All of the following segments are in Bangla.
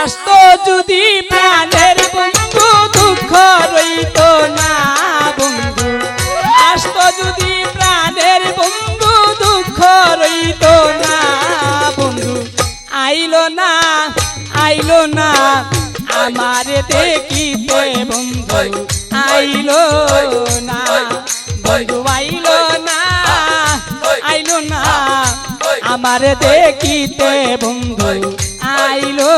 আসতো যদি প্রাণের বন্ধু, দুঃখ রইত না বন্ধু। আসতো যদি প্রাণের বন্ধু, দুঃখ রইত না বন্ধু। আইল না, আইলো না, আমার দেখিতে বন্ধু। আইলো না, বন্ধু, আইলো না আইলো না, আমার দেখিতে বন্ধু। আইলো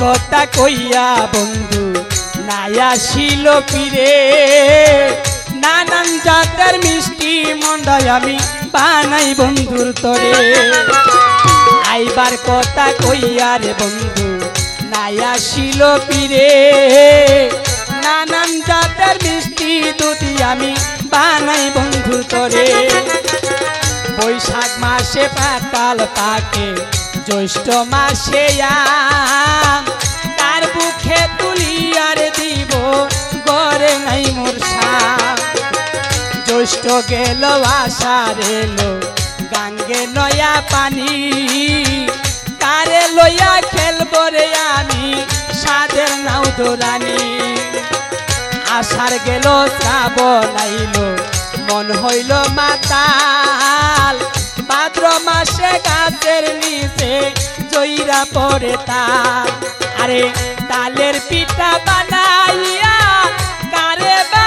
কথা কইয়া বন্ধু নায়া ছিল ফিরে। নানান জাতের মিষ্টি মন্ডায় আমি বানাই বন্ধুর তরে। আইবার কথা কইয়া রে বন্ধু নায়া ছিল ফিরে। নানান জাতের মিষ্টি দুটি আমি বানাই বন্ধুর তরে। বৈশাখ মাসে পাতাল পাকে জ্যৈষ্ঠ মাসে তার বুকে তুলিয়ার দিব, গড়ে নাই মূর্ষা জ্যৈষ্ঠ গেল আষাঢ় এলো, গাঙ্গে নয়া পানি। কারে লইয়া খেলব রে আমি সাদের নাও দোরানি। আষাঢ় গেল, শ্রাবণ আইল, মন হইল মাতাল। ভাদ্র মাসে গাছের নিচে জয়রা পড়ে তা। আরে ডালের পিঠা বানাইয়া কারে বা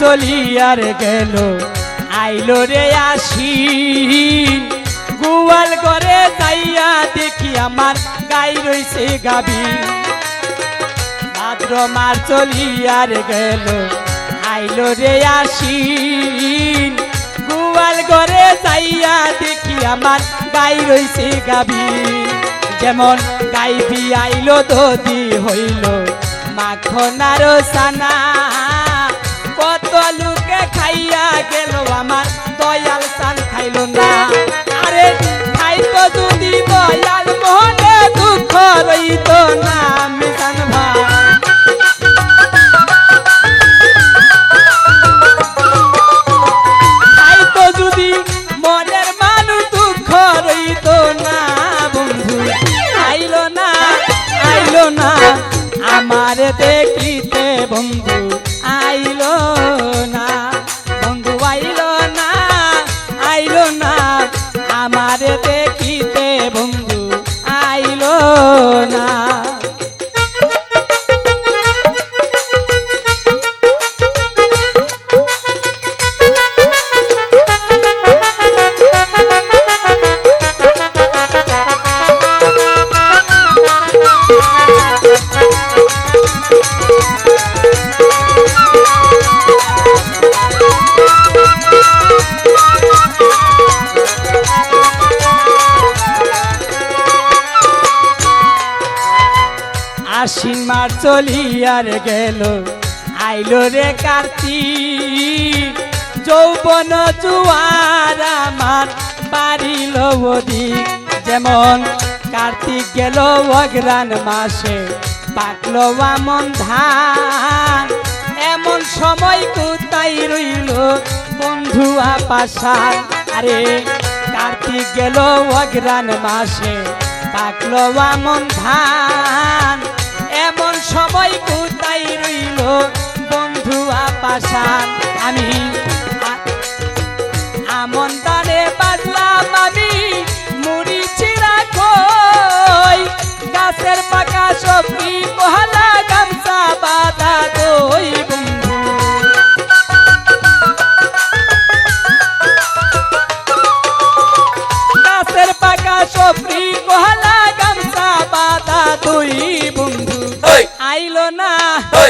চলিয়ার গেল, আইলো রে আসি। গুয়াল করে যাইয়া দেখি আমার গাই রইছে গাবি ভাদ্র মার চলিয়ার গেল, আইলো রে আসি। গুয়াল করে যাইয়া দেখি আমার গাই রইছে গাবি যেমন গাই বি আইলো দদি হইল মাখনার সানা আমার মার গেল। আইলো রে কার্তিক, যৌবন জুয়ার আমার, বাড়িল ওদিক। যেমন কার্তিক গেল অগ্রাণ মাসে পাকলো আমন ধান। এমন সময় কোথায় রইল বন্ধু আপাশান? আরে, কার্তিক গেল অগ্রাণ মাসে পাকলো আমন ধান। এমন সময় কোথায় রইল বন্ধু আপাশান আমি আমন দানে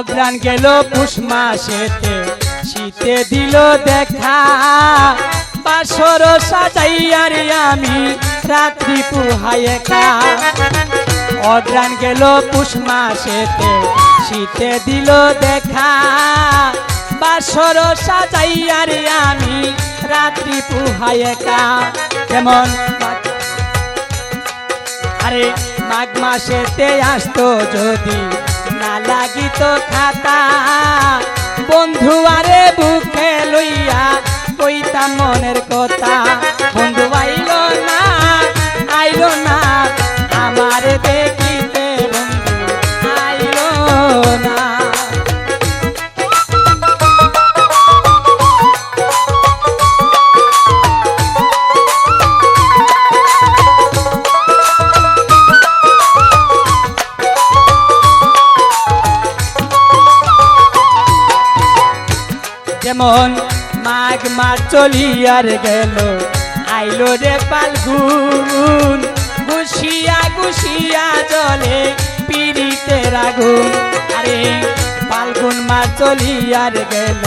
অগ্রাণ গেল পুষ মাসেতে। শীতে দিল দেখা, বাসর সাজাইয়ার আমি রাত্রি পুহাই একা। অগ্রাণ গেল পুষ মাসেতে, শীতে দিল দেখা, বাসর সাজাইয়ার আমি রাত্রি পুহাই একা। আরে মাঘ মাসেতে আসতো যদি না লাগিত খাতা। বন্ধু আরে বুকে লইয়া কইতাম মনের কথা। বন্ধু আইল না আইল না যেমন মাঘ মাস চলিয়ার গেল, আইলো রে পালগুন। গুছিয়া গুছিয়া জলে পিড়িতের আগুন। আরে ফাল্গুন মাস চলিয়ার গেল,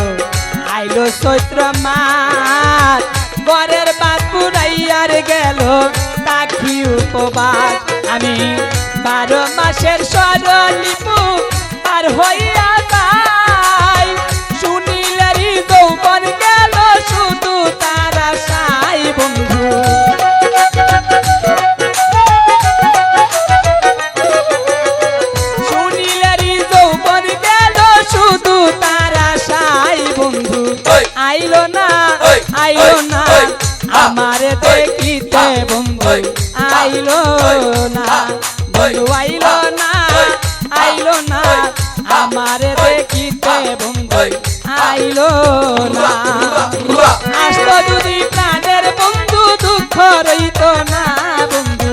আইলো চৈত্র মাস। বরের বাদ পুরাইয়ার গেল, তাকি উপবাস। আমি বারো মাসের সরলিপু আর হইয়া আমারে দেখিতে বন্ধু আইলো না। আসতো যদি প্রাণের বন্ধু দুঃখ রইত না বন্ধু।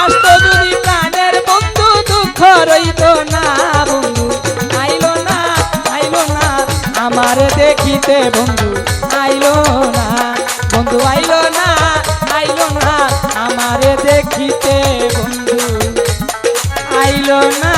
আসতো যদি প্রাণের বন্ধু দুঃখ রইত না বন্ধু। আইলো না আইলো না আমার দেখিতে বন্ধু। আইলো না বন্ধু আইলো না আইলো না আমার দেখিতে বন্ধু। আইলো না।